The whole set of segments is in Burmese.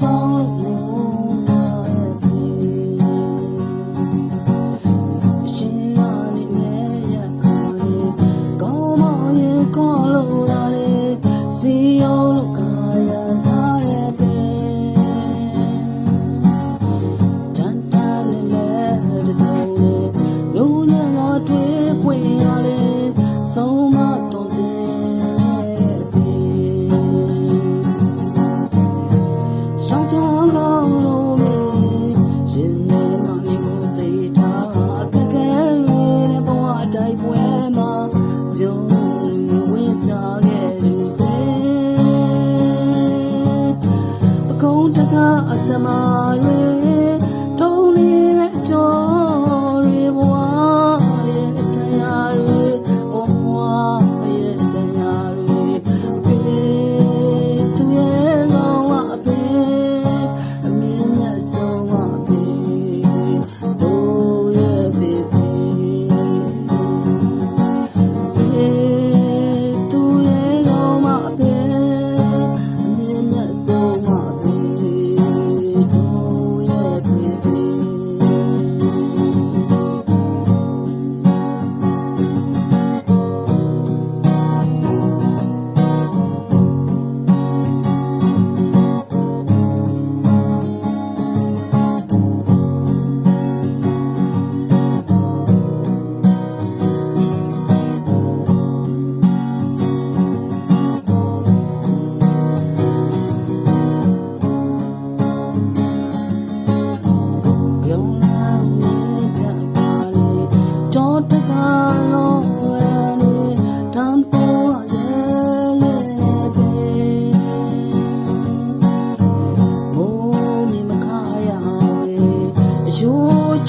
ဆောင်လို့ပါရဲ့ပြီရှင်ရနေနေရခေါ်လေကောင်းမရင်ကောင်းလို့ရတယ်စီအောင်လို့ခါရထားရဲ့ပြီတန်တန်လေးလေးတစုံလေးလူညံတော့တွေ့ပွင့်ရလေဆုံးမ අතමාය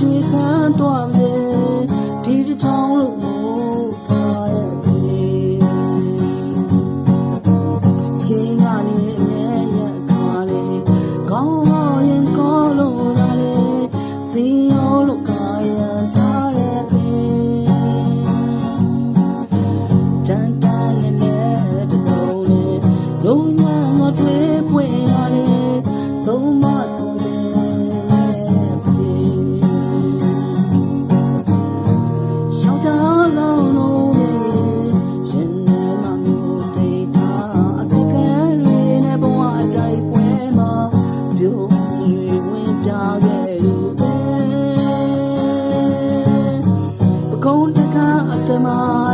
de 吗？